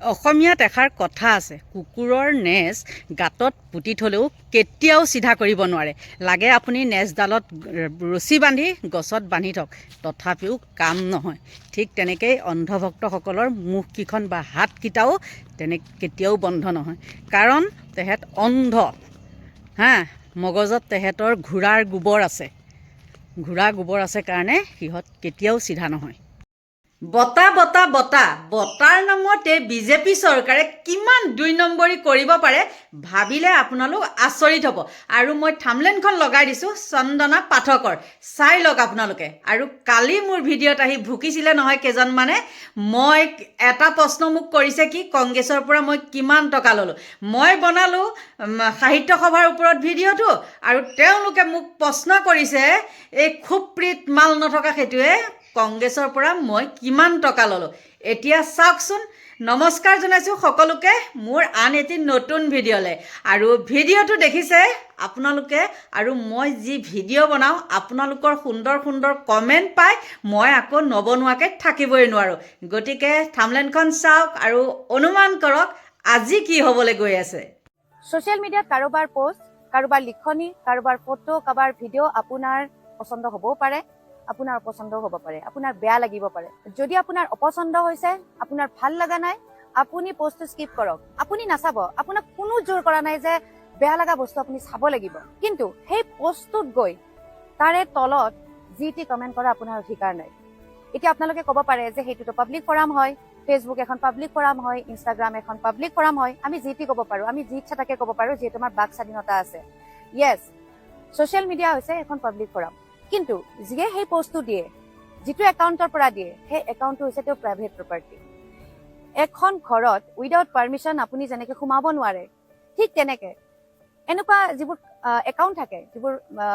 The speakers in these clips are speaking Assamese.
অসমীয়াত এষাৰ কথা আছে কুকুৰৰ নেজ গাঁতত পুতি থ'লেও কেতিয়াও চিধা কৰিব নোৱাৰে। লাগে আপুনি নেজডালত ৰছী বান্ধি গছত বান্ধি থওক তথাপিও কাম নহয়। ঠিক তেনেকেই অন্ধভক্তসকলৰ মুখকেইখন বা হাতকেইটাও তেনে কেতিয়াও বন্ধ নহয়। কাৰণ তেহেঁত অন্ধ। হা মগজত তেহেঁতৰ ঘোঁৰাৰ গোবৰ আছে। ঘোঁৰা গোবৰ আছে কাৰণে সিহঁত কেতিয়াও চিধা নহয়। বতা বতা বতা বতাৰ নামত বিজেপি চৰকাৰে কিমান দুই নম্বৰী কৰিব পাৰে ভাবিলে আপোনালোক আচৰিত হ'ব। আৰু মই থামলেনখন লগাই দিছোঁ চন্দনা পাঠকৰ। চাই লওক আপোনালোকে। আৰু কালি মোৰ ভিডিঅ'ত আহি ভুকিছিলে নহয় কেইজনমানে। মই এটা প্ৰশ্ন মোক কৰিছে কি কংগ্ৰেছৰ পৰা মই কিমান টকা ল'লোঁ? মই বনালোঁ সাহিত্য সভাৰ ওপৰত ভিডিঅ'টো। আৰু তেওঁলোকে মোক প্ৰশ্ন কৰিছে এই খুবপ্ৰীত মাল নথকা সেইটোৱে। কংগ্ৰেছৰ পৰা মই কিমান টকা ল'লোঁ? এতিয়া চাওকচোন। নমস্কাৰ জনাইছোঁ সকলোকে মোৰ আন এটি নতুন ভিডিঅ'লৈ। আৰু ভিডিঅ'টো দেখিছে আপোনালোকে আৰু মই যি ভিডিঅ' বনাওঁ আপোনালোকৰ সুন্দৰ সুন্দৰ কমেণ্ট পাই মই আকৌ নবনোৱাকৈ থাকিবই নোৱাৰোঁ। গতিকে থামলেনখন চাওক আৰু অনুমান কৰক আজি কি হ'বলৈ গৈ আছে। ছ'চিয়েল মিডিয়াত কাৰোবাৰ পোষ্ট কাৰোবাৰ লিখনি কাৰোবাৰ ফটো কাৰোবাৰ ভিডিঅ' আপোনাৰ পচন্দ হ'বও পাৰে। আপোনাৰ অপচন্দও হ'ব পাৰে, আপোনাৰ বেয়া লাগিব পাৰে। যদি আপোনাৰ অপচন্দ হৈছে, আপোনাৰ ভালো লগা নাই, আপুনি পষ্টটো স্কিপ কৰক। আপুনি নাচাব, আপোনাক কোনো জোৰ কৰা নাই যে বেয়া লগা বস্তু আপুনি চাব লাগিব। কিন্তু সেই পষ্টটোত গৈ তাৰে তলত যি টি কমেণ্ট কৰা আপোনাৰ অধিকাৰ নাই। এতিয়া আপোনালোকে ক'ব পাৰে যে সেইটোতো পাব্লিক ফৰাম হয় ফেচবুক এখন পাব্লিক ফৰাম হয় ইনষ্টাগ্ৰাম এখন পাব্লিক ফৰাম হয়, আমি যি টি ক'ব পাৰো, আমি যি ইচ্ছা তাকে ক'ব পাৰো, যিহেতু আমাৰ বাক স্বাধীনতা আছে। য়েছ ছ'চিয়েল মিডিয়া হৈছে এখন পাব্লিক ফৰাম কিন্তু যিয়ে সেই পষ্টটো দিয়ে, যিটো একাউণ্টৰ পৰা দিয়ে, সেই একাউণ্টটো হৈছে তেওঁৰ প্ৰাইভেট প্ৰপাৰ্টি এখন ঘৰত উইদাউট পাৰ্মিশ্যন আপুনি যেনেকে সোমাব নোৱাৰে, ঠিক তেনেকে, এনেকুৱা যিবোৰ একাউণ্ট থাকে, যিবোৰ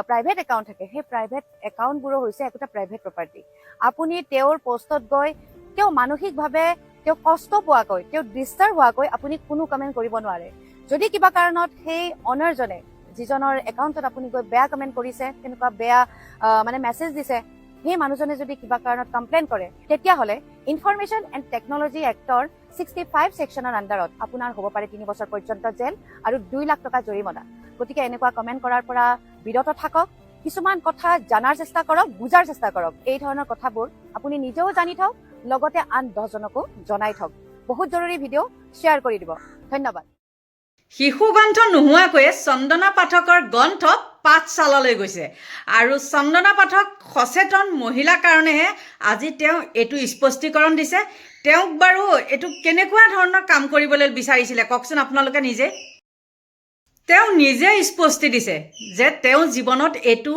প্ৰাইভেট একাউণ্ট থাকে, সেই প্ৰাইভেট একাউণ্টবোৰো হৈছে একোটা প্ৰাইভেট প্ৰপাৰ্টি আপুনি তেওঁৰ পষ্টত গৈ, তেওঁ মানসিকভাৱে তেওঁ কষ্ট পোৱাকৈ, তেওঁ ডিষ্টাৰ্ব হোৱাকৈ আপুনি কোনো কমেণ্ট কৰিব নোৱাৰে। যদি কিবা কাৰণত সেই অনাৰজনে যিজনৰ একাউণ্টত আপুনি গৈ বেয়া কমেণ্ট কৰিছে তেনেকুৱা বেয়া মানে মেছেজ দিছে, সেই মানুহজনে যদি কিবা কাৰণত কমপ্লেইন কৰে, তেতিয়াহ'লে information and technology act sixty five ছেকশ্যনৰ আণ্ডাৰত আপোনাৰ হ'ব পাৰে তিনি বছৰ পৰ্যন্ত জেল আৰু দুই লাখ টকা জৰিমনা। গতিকে এনেকুৱা কমেণ্ট কৰাৰ পৰা বিৰত থাকক, কিছুমান কথা জনাৰ চেষ্টা কৰক, বুজাৰ চেষ্টা কৰক। এই ধৰণৰ কথাবোৰ আপুনি নিজেও জানি থওক, লগতে আন দহজনকো জনাই থওক। বহুত জৰুৰী ভিডিঅ' শ্বেয়াৰ কৰি দিব। ধন্যবাদ। শিশু গ্ৰন্থ নোহোৱাকৈয়ে চন্দনা পাঠকৰ গ্ৰন্থ পাঠশালালৈ গৈছে। আৰু চন্দনা পাঠক সচেতন মহিলাৰ কাৰণেহে আজি তেওঁ এইটো স্পষ্টীকৰণ দিছে। তেওঁক বাৰু এইটো কেনেকুৱা ধৰণৰ কাম কৰিবলৈ বিচাৰিছিলে? কওকচোন আপোনালোকে নিজে। তেওঁ নিজে স্পষ্টি দিছে যে তেওঁ জীৱনত এইটো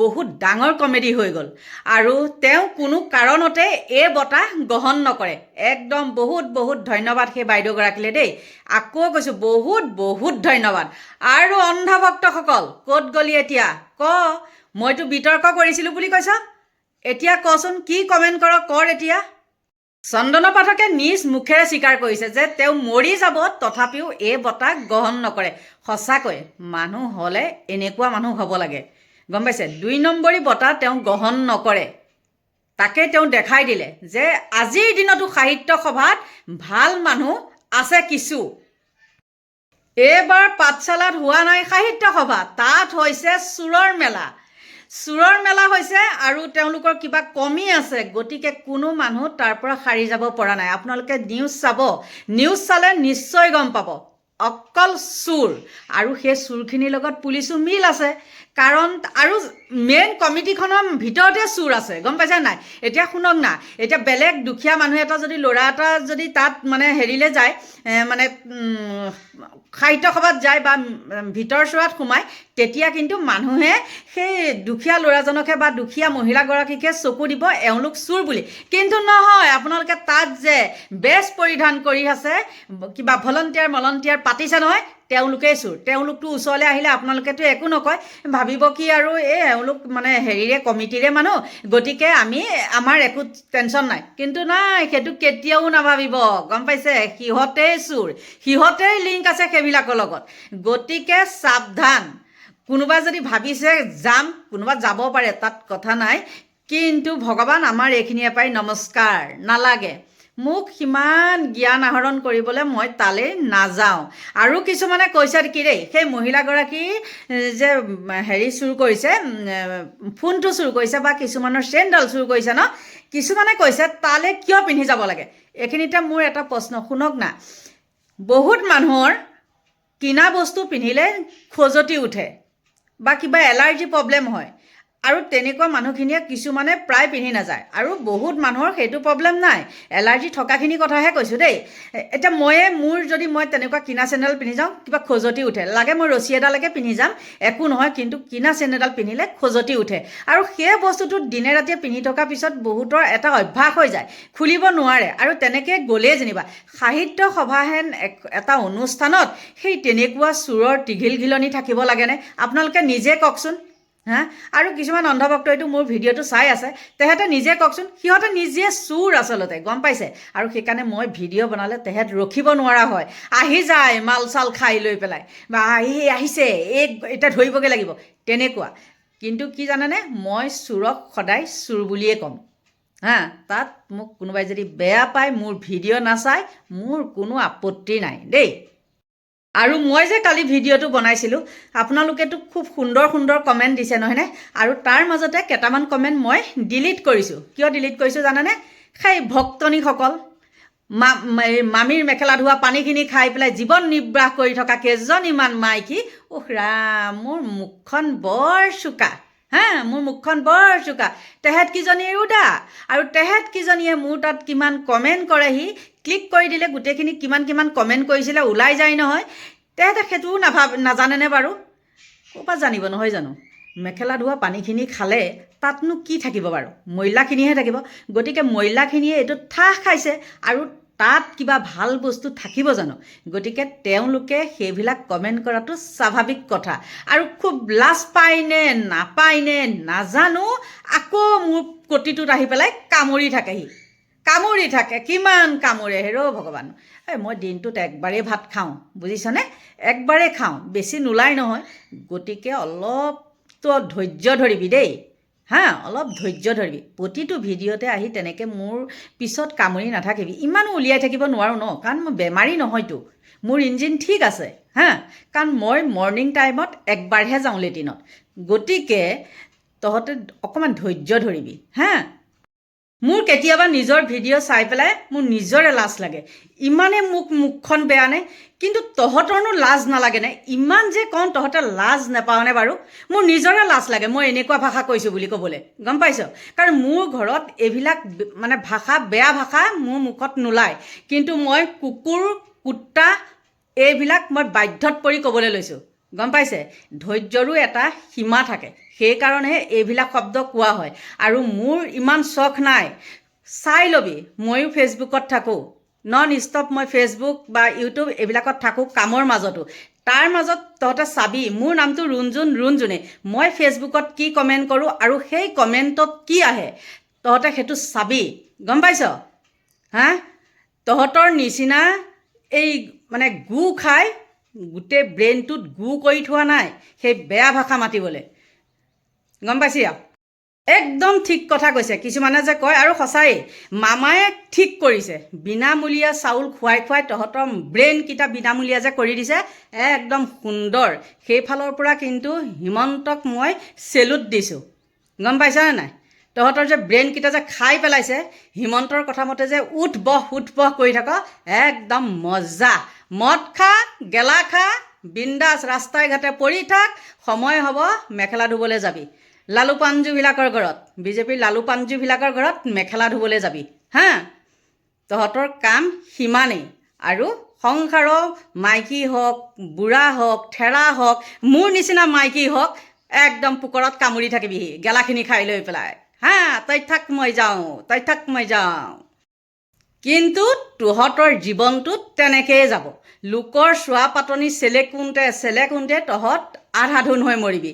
বহুত ডাঙৰ কমেডি হৈ গ'ল আৰু তেওঁ কোনো কাৰণতে এই বঁটা গ্ৰহণ নকৰে। একদম বহুত বহুত ধন্যবাদ সেই বাইদেউগৰাকীলৈ দেই। আকৌ কৈছোঁ বহুত বহুত ধন্যবাদ। আৰু অন্ধভক্তসকল ক'ত গ'লি এতিয়া? ক মইতো বিতৰ্ক কৰিছিলোঁ বুলি কৈছ। এতিয়া কচোন কি কমেণ্ট কৰ কৰ এতিয়া? চন্দন পাঠকে নিজ মুখেৰে স্বীকাৰ কৰিছে যে তেওঁ মৰি যাব তথাপিও এই বঁটা গ্ৰহণ নকৰে। সঁচাকৈ মানুহ হ'লে এনেকুৱা মানুহ হ'ব লাগে। গম পাইছে? দুই নম্বৰী বঁটা তেওঁ গ্ৰহণ নকৰে। তাকে তেওঁ দেখাই দিলে যে আজিৰ দিনতো সাহিত্য সভাত ভাল মানুহ আছে কিছু। এইবাৰ পাঠশালাত হোৱা নাই সাহিত্য সভা তাত হৈছে চোৰৰ মেলা। চোৰৰ মেলা হৈছে আৰু তেওঁলোকৰ কিবা কমি আছে গতিকে কোনো মানুহ তাৰ পৰা সাৰি যাব পৰা নাই। আপোনালোকে নিউজ চাব। নিউজ চালে নিশ্চয় গম পাব। অকল চোৰ। আৰু সেই চোৰখিনিৰ লগত পুলিচো মিল আছে। কাৰণ আৰু মেইন কমিটিখনৰ ভিতৰতে চোৰ আছে, গম পাইছে নাই? এতিয়া শুনক না, এতিয়া বেলেগ দুখীয়া মানুহ এটা যদি, ল'ৰা এটা যদি তাত মানে হেৰিলৈ যায় মানে সাহিত্য সভাত যায় বা ভিতৰ চোৱাত সোমায় তেতিয়া কিন্তু মানুহে সেই দুখীয়া ল'ৰাজনকহে বা দুখীয়া মহিলাগৰাকীকে চকু দিব, এওঁলোক চোৰ বুলি। কিন্তু নহয়, আপোনালোকে তাত যে বেজ পৰিধান কৰি আছে, কিবা ভলণ্টিয়াৰ মলণ্টিয়াৰ পাতিছে নহয় তেওঁলোকেই চোৰ তেওঁলোকতো ওচৰলৈ আহিলে আপোনালোকেতো একো নকয়, ভাবিব কি আৰু এই এওঁলোক মানে হেৰিৰে, কমিটিৰে মানুহ, গতিকে আমি, আমাৰ একো টেনশ্যন নাই। কিন্তু নাই, সেইটো কেতিয়াও নাভাবিব, গম পাইছে? সিহঁতেই চোৰ, সিহঁতেই লিংক আছে সেইবিলাকৰ লগত। গতিকে সাৱধান। কোনোবা যদি ভাবিছে যাম, কোনোবা যাব পাৰে, তাত কথা নাই। কিন্তু ভগৱান আমাৰ এইখিনিয়ে পাই নমস্কাৰ, নালাগে। মোক সিমান জ্ঞান আহৰণ কৰিবলৈ মই তালৈ নাযাওঁ। আৰু কিছুমানে কৈছে কি দেই, সেই মহিলাগৰাকী যে হেৰি চুৰ কৰিছে ফোনটো চুৰ কৰিছে বা কিছুমানৰ চেইনডাল চুৰ কৰিছে ন, কিছুমানে কৈছে তালৈ কিয় পিন্ধি যাব লাগে? এইখিনিতে মোৰ এটা প্ৰশ্ন, শুনক না। বহুত মানুহৰ কিনা বস্তু পিন্ধিলে খজুৱতি উঠে বা কিবা এলাৰ্জি প্ৰব্লেম হয়। আৰু তেনেকুৱা মানুহখিনিয়ে কিছুমানে প্ৰায় পিন্ধি নাযায়। আৰু বহুত মানুহৰ সেইটো প্ৰব্লেম নাই। এলাৰ্জি থকাখিনি কথাহে কৈছোঁ দেই। এতিয়া ময়ে মোৰ যদি মই তেনেকুৱা কিনা চেণ্ডেল পিন্ধি যাওঁ কিবা খজুৱতি উঠে। লাগে মই ৰছী এডালৈকে পিন্ধি যাম। একো নহয় কিন্তু কিনা চেণ্ডেলডাল পিন্ধিলে খজুৱতি উঠে। আৰু সেই বস্তুটো দিনে ৰাতিয়ে পিন্ধি থকাৰ পিছত বহুতৰ এটা অভ্যাস হৈ যায়। খুলিব নোৱাৰে। আৰু তেনেকৈ গ'লেই যেনিবা। সাহিত্য সভাহেন এটা অনুষ্ঠানত সেই তেনেকুৱা চোৰৰ টিঘিল ঘিলনি থাকিব লাগেনে? আপোনালোকে নিজে কওকচোন। হা? আৰু কিছুমান অন্ধভক্তইতো মোৰ ভিডিঅ'টো চাই আছে। তেহেঁতে নিজে কওকচোন, সিহঁতে নিজে চোৰ আচলতে, গম পাইছে? আৰু সেইকাৰণে মই ভিডিঅ' বনালে তেহেঁত ৰখিব নোৱাৰা হয়। আহি যায় মাল চাল খাই লৈ পেলাই। বা আহি, আহিছে, এই এতিয়া ধৰিবগৈ লাগিব। তেনেকুৱা। কিন্তু কি জানেনে? মই চোৰক সদায় চোৰ বুলিয়ে ক'ম। হা? তাত মোক কোনোবাই যদি বেয়া পায়, মোৰ ভিডিঅ' নাচায়, মোৰ কোনো আপত্তি নাই দেই। আৰু মই যে কালি ভিডিঅ'টো বনাইছিলোঁ আপোনালোকেতো খুব সুন্দৰ সুন্দৰ কমেণ্ট দিছে নহয়নে আৰু তাৰ মাজতে কেইটামান কমেণ্ট মই ডিলিট কৰিছোঁ। কিয় ডিলিট কৰিছোঁ জানেনে? সেই ভক্তনীসকল মা মামীৰ মেখেলা ধোৱা পানীখিনি খাই পেলাই জীৱন নিৰ্বাহ কৰি থকা কেইজনীমান মাইকী। উহ ৰাম মোৰ মুখখন বৰ চোকা। হা মোৰ মুখখন বৰ চোকা। তেহেঁত কিজনী উদা আৰু তেহেঁত কিজনীয়ে মোৰ তাত কিমান কমেণ্ট কৰেহি, ক্লিক কৰি দিলে গোটেইখিনি কিমান কিমান কমেণ্ট কৰিছিলে, ওলাই যায় নহয়। তেহেঁতে সেইটোও নাভাব নাজানেনে বাৰু? ক'ৰ জানিব নহয় জানো? মেখেলা ধোৱা পানীখিনি খালে তাতনো কি থাকিব বাৰু? ময়লাখিনিহে থাকিব। গতিকে ময়লাখিনিয়ে এইটো ঠাহ খাইছে আৰু তাত কিবা ভালো বস্তু থাকিব জানো? গতিকে তেওঁলোকে সেইবিলাক কমেণ্ট কৰাটো স্বাভাৱিক কথা। আৰু খুব লাজ পায়নে নাপায়নে নাজানো, আকৌ মোৰ কটিটোত আহি পেলাই কামুৰি থাকেহি। কামুৰি থাকে, কিমান কামোৰে হেৰ' ভগৱান। এই মই দিনটোত একবাৰেই ভাত খাওঁ, বুজিছনে? একবাৰেই খাওঁ, বেছি নোলাই নহয়। গতিকে অলপতো ধৈৰ্য ধৰিবি দেই। হা অলপ ধৈৰ্য ধৰিবি। প্ৰতিটো ভিডিঅ'তে আহি তেনেকৈ মোৰ পিছত কামুৰি নাথাকিবি। ইমানো উলিয়াই থাকিব নোৱাৰোঁ ন কাৰণ মই বেমাৰী নহয়তো। মোৰ ইঞ্জিন ঠিক আছে হা কাৰণ মই মৰ্ণিং টাইমত একবাৰহে যাওঁ লেটিনত গতিকে তহঁতে অকণমান ধৈৰ্য ধৰিবি হা। মোৰ কেতিয়াবা নিজৰ ভিডিঅ' চাই পেলাই মোৰ নিজৰে লাজ লাগে। ইমানে মোক মুখখন বেয়ানে কিন্তু তহঁতৰনো লাজ নালাগেনে ইমান যে কওঁ তহঁতে লাজ নাপাওঁনে বাৰু? মোৰ নিজৰে লাজ লাগে মই এনেকুৱা ভাষা কৈছোঁ বুলি ক'বলৈ। গম পাইছ? কাৰণ মোৰ ঘৰত এইবিলাক মানে ভাষা বেয়া ভাষা মোৰ মুখত নোলায়। কিন্তু মই কুকুৰ কুত্তা এইবিলাক মই বাধ্যত পৰি ক'বলৈ লৈছোঁ। গম পাইছে? ধৈৰ্যৰো এটা সীমা থাকে। সেইকাৰণেহে এইবিলাক শব্দ কোৱা হয়। আৰু মোৰ ইমান চখ নাই। চাই ল'বি ময়ো ফেচবুকত থাকোঁ। নন ষ্টপ মই ফেচবুক বা ইউটিউব এইবিলাকত থাকোঁ কামৰ মাজতো। তাৰ মাজত তহঁতে চাবি মোৰ নামটো ৰুণজুন ৰুণজুনে। মই ফেচবুকত কি কমেণ্ট কৰোঁ আৰু সেই কমেণ্টত কি আহে? তহঁতে সেইটো চাবি। গম পাইছ? হা? তহঁতৰ নিচিনা এই মানে গু খাই গোটেই ব্ৰেইনটোত গু কৰি থোৱা নাই সেই বেয়া ভাষা মাতিবলৈ। গম পাইছি আৰু? একদম ঠিক কথা কৈছে। কিছুমানে যে কয় আৰু সঁচাই মামায়ে ঠিক কৰিছে। বিনামূলীয়া চাউল খুৱাই খুৱাই তহঁতৰ ব্ৰেইনকেইটা বিনামূলীয়া যে কৰি দিছে একদম সুন্দৰ। সেইফালৰ পৰা কিন্তু হিমন্তক মই চেলুট দিছোঁ। গম পাইছানে নাই? তহঁতৰ যে ব্ৰেইনকেইটা যে খাই পেলাইছে, হিমন্তৰ কথা মতে যে উঠ বহ উঠ বহ কৰি থাক, একদম মজা। মদ খা, গেলা খা বিন্দাছ ৰাস্তাই ঘাটে পৰি থাক, সময় হ'ব মেখেলা ধুবলৈ যাবি। লালু পাঞ্জুবিলাকৰ ঘৰত, বিজেপিৰ লালু পাঞ্জুবিলাকৰ ঘৰত মেখেলা ধুবলৈ যাবি। হা? তহঁতৰ কাম সিমানেই। আৰু সংসাৰৰ মাইকী হওক, বুঢ়া হওক, ঠেৰা হওক, মোৰ নিচিনা মাইকী হওক, একদম পুকৰত কামুৰি থাকিবিহি। গেলাখিনি খাই লৈ পেলাই। হা তই থাক মই যাওঁ, তই থাক মই যাওঁ। কিন্তু তহঁতৰ জীৱনটোত তেনেকৈয়ে যাব। লোকৰ চোৱা পাতনি চেলে কোনতে চেলে কোনতে তহঁত আধাধুন হৈ মৰিবি।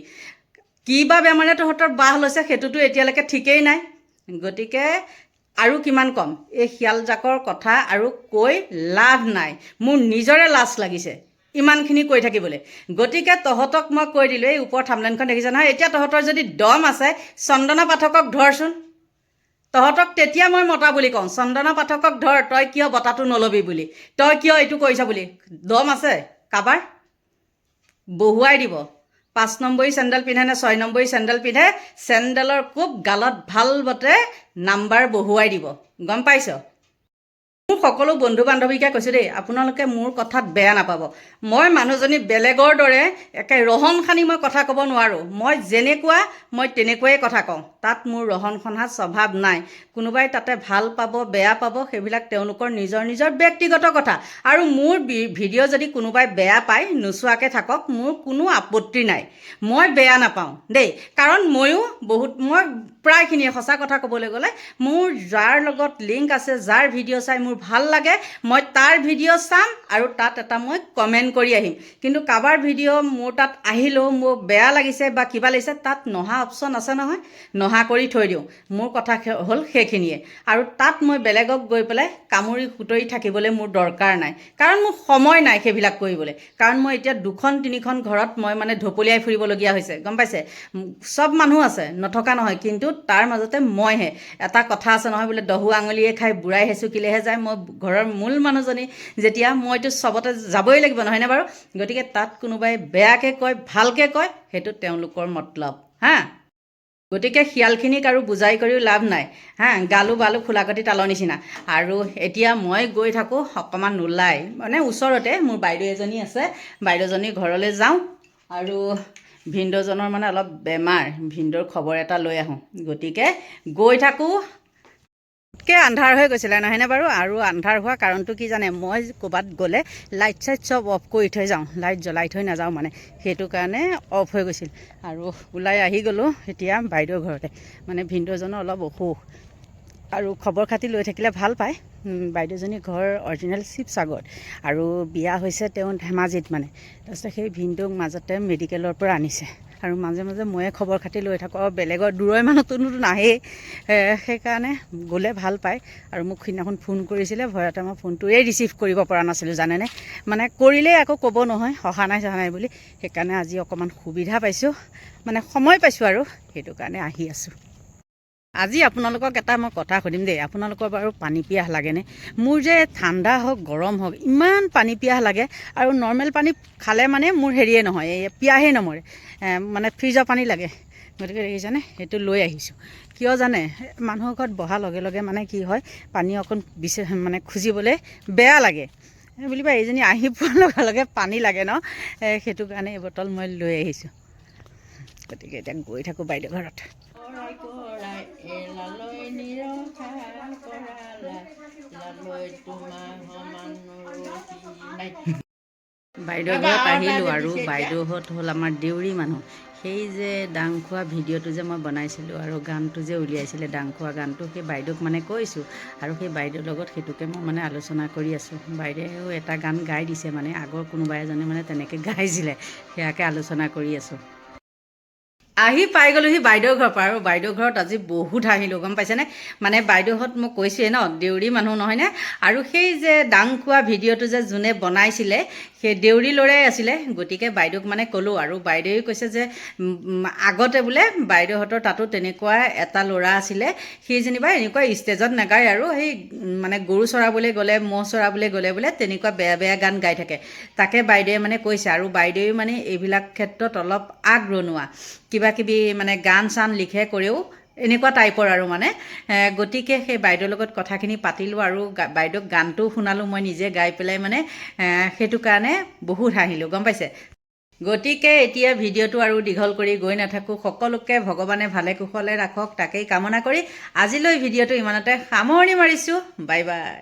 কি বা বেমাৰে তহঁতৰ বাহ লৈছে সেইটোতো এতিয়ালৈকে ঠিকেই নাই। গতিকে আৰু কিমান ক'ম? এই শিয়ালজাকৰ কথা আৰু কৈ লাভ নাই। মোৰ নিজৰে লাজ লাগিছে। ইমানখিনি কৈ থাকিবলৈ। গতিকে তহঁতক মই কৈ দিলোঁ, এই ওপৰ থামলেনখন দেখিছে নহয়? এতিয়া তহঁতৰ যদি দম আছে, চন্দনা পাঠকক ধৰচোন তহঁতক তেতিয়া মই মতা বুলি কওঁ। চন্দনা পাঠকক ধৰ, তই কিয় বঁটাটো নলবি বুলি? তই কিয় এইটো কৰিছ বুলি? দম আছে, কাবাৰ? বহুৱাই দিব। পাঁচ নম্বৰী চেণ্ডেল পিন্ধে নে ছয় নম্বৰী চেণ্ডেল পিন্ধে? চেণ্ডেলৰ কোব গালত ভালো বতে নাম্বাৰ বহুৱাই দিব। গম পাইছ? সকলো বন্ধু বান্ধৱীকে কৈছোঁ দেই আপোনালোকে মোৰ কথাত বেয়া নাপাব। মই মানুহজনী বেলেগৰ দৰে একে ৰহন সানি মই কথা ক'ব নোৱাৰোঁ। মই যেনেকুৱা মই তেনেকুৱাই কথা কওঁ। তাত মোৰ ৰহন সনা স্বভাৱ নাই। কোনোবাই তাতে ভাল পাব বেয়া পাব সেইবিলাক তেওঁলোকৰ নিজৰ নিজৰ ব্যক্তিগত কথা। আৰু মোৰ ভিডিঅ' যদি কোনোবাই বেয়া পায় নোচোৱাকৈ থাকক মোৰ কোনো আপত্তি নাই। মই বেয়া নাপাওঁ। দেই কাৰণ ময়ো বহুত মই প্ৰায়খিনিয়ে সঁচা কথা ক'বলৈ গ'লে মোৰ যাৰ লগত লিংক আছে যাৰ ভিডিঅ' চাই মোৰ ভাল লাগে মই তাৰ ভিডিঅ' চাম আৰু তাত এটা মই কমেণ্ট কৰি আহিম। কিন্তু কাৰোবাৰ ভিডিঅ' মোৰ তাত আহিলেও মোৰ বেয়া লাগিছে বা কিবা লাগিছে তাত নহা অপশ্যন আছে নহয় নহা কৰি থৈ দিওঁ। মোৰ কথা হ'ল সেইখিনিয়ে। আৰু তাত মই বেলেগক গৈ পেলাই কামুৰি কুটৰি থাকিবলৈ মোৰ দৰকাৰ নাই। কাৰণ মোৰ সময় নাই সেইবিলাক কৰিবলৈ। কাৰণ মই এতিয়া দুখন তিনিখন ঘৰত মই মানে ঢপলিয়াই ফুৰিবলগীয়া হৈছে। গম পাইছে? চব মানুহ আছে নথকা নহয়। কিন্তু তাৰ মাজতে মইহে। এটা কথা আছে নহয় বোলে দহু আঙুলিয়ে খাই বুঢ়াই হেঁচুকিলেহে যায়। মই ঘৰৰ মূল মানুহজনী যেতিয়া মইতো চবতে যাবই লাগিব নহয়নে বাৰু? গতিকে তাত কোনোবাই বেয়াকৈ কয় ভালকৈ কয় সেইটো তেওঁলোকৰ মতলব। হা? গতিকে শিয়ালখিনিক আৰু বুজাই কৰিও লাভ নাই। হা? গালো বালো খোলাকটি তালৰ নিচিনা। আৰু এতিয়া মই গৈ থাকোঁ অকণমান ওলাই মানে ওচৰতে মোৰ বাইদেউ এজনী আছে। বাইদেউজনীৰ ঘৰলৈ যাওঁ। আৰু ভিনদেউজনৰ মানে অলপ বেমাৰ ভিনদেউৰ খবৰ এটা লৈ আহোঁ। গতিকে গৈ থাকোঁ। কে আন্ধাৰ হৈ গৈছিলে নহয়নে বাৰু? আৰু আন্ধাৰ হোৱা কাৰণটো কি জানে? মই ক'ৰবাত গ'লে লাইট চাইট চব অফ কৰি থৈ যাওঁ। লাইট জ্বলাই থৈ নাযাওঁ মানে। সেইটো কাৰণে অফ হৈ গৈছিল। আৰু ওলাই আহি গ'লোঁ এতিয়া বাইদেউৰ ঘৰতে। মানে ভিনদেউজনৰ অলপ অসুখ। আৰু খবৰ খাতি লৈ থাকিলে ভাল পায়। উম, বাইদেউজনী ঘৰ অৰিজিনেল শিৱসাগৰত। আৰু বিয়া হৈছে তেওঁ ধেমাজিত মানে। তাৰপিছত সেই ভিনদেউক মাজতে মেডিকেলৰ পৰা আনিছে। আৰু মাজে মাজে ময়ে খবৰ খাতি লৈ থাকোঁ। আৰু বেলেগৰ দূৰৈ মানুহটোনো নাহেই। সেইকাৰণে গ'লে ভাল পায়। আৰু মোক সিদিনাখন ফোন কৰিছিলে ভয়তে মই ফোনটোৱেই ৰিচিভ কৰিব পৰা নাছিলোঁ জানেনে? মানে কৰিলেই আকৌ ক'ব নহয় অহা নাই চহা নাই বুলি। সেইকাৰণে আজি অকণমান সুবিধা পাইছোঁ। মানে সময় পাইছোঁ আৰু। সেইটো কাৰণে আহি আছোঁ। আজি আপোনালোকক এটা মই কথা সুধিম দেই আপোনালোকৰ বাৰু পানী পিয়াহ লাগেনে? মোৰ যে ঠাণ্ডা হওক গৰম হওক ইমান পানী পিয়াহ লাগে আৰু নৰ্মেল পানী খালে মানে মোৰ হেৰিয়ে নহয় এই পিয়াহেই নমৰে। মানে ফ্ৰিজৰ পানী লাগে। গতিকে দেখিছেনে সেইটো লৈ আহিছোঁ। কিয় জানে মানুহৰ ঘৰত বহাৰ লগে লগে মানে কি হয় পানী অকণ বিচে মানে খুজিবলৈ বেয়া লাগে। বুলিবা এইজনী আহি পোৱাৰ লগে লগে পানী লাগে ন? সেইটো কাৰণে এই বটল মই লৈ আহিছোঁ। গতিকে এতিয়া গৈ থাকোঁ বাইদেউ ঘৰত। কৰালা তোমাৰ সমান বাইদেউ ঘৰত আহিলোঁ আৰু বাইদেউহঁত হ'ল আমাৰ দেউৰী মানুহ। সেই যে ডাং খোৱা ভিডিঅ'টো যে মই বনাইছিলোঁ আৰু গানটো যে উলিয়াইছিলে ডাং খোৱা গানটো সেই বাইদেউক মানে কৈছোঁ আৰু সেই বাইদেউৰ লগত সেইটোকে মই মানে আলোচনা কৰি আছোঁ। বাইদেৱেও এটা গান গাই দিছে মানে আগৰ কোনোবা এজনে মানে তেনেকৈ গাইছিলে সেয়াকে আলোচনা কৰি আছোঁ। আহি পাই গ'লোহি বাইদেউৰ ঘৰৰ পৰা। আৰু বাইদেউৰ ঘৰত আজি বহুত হাঁহিলোঁ গম পাইছেনে? মানে বাইদেউহঁত মই কৈছোঁৱে ন দেউৰী মানুহ নহয়নে আৰু সেই যে ডাং খোৱা ভিডিঅ'টো যে যোনে বনাইছিলে সেই দেউৰী ল'ৰাই আছিলে। গতিকে বাইদেউক মানে ক'লোঁ আৰু বাইদেৱে কৈছে যে আগতে বোলে বাইদেউহঁতৰ তাতো তেনেকুৱা এটা ল'ৰা আছিলে সি যেনিবা এনেকুৱা ষ্টেজত নাগায় আৰু সেই মানে গৰু চৰাবলৈ গ'লে ম'হ চৰাবলৈ গ'লে বোলে তেনেকুৱা বেয়া বেয়া গান গাই থাকে। তাকে বাইদেৱে মানে কৈছে আৰু বাইদেৱে মানে এইবিলাক ক্ষেত্ৰত অলপ আগৰণুৱা। কিবা কিবি মানে গান চান লিখে কৰেও এনেকুৱা টাইপৰ আৰু মানে। গতিকে সেই বাইদেউৰ লগত কথাখিনি পাতিলোঁ আৰু বাইদেউক গানটোও শুনালোঁ মই নিজে গাই পেলাই মানে সেইটো কাৰণে বহুত হাঁহিলোঁ গম পাইছে? গতিকে এতিয়া ভিডিঅ'টো আৰু দীঘল কৰি গৈ নাথাকোঁ সকলোকে ভগৱানে ভালে কুশলে ৰাখক তাকেই কামনা কৰি আজিলৈ ভিডিঅ'টো ইমানতে সামৰণি মাৰিছোঁ বাই বাই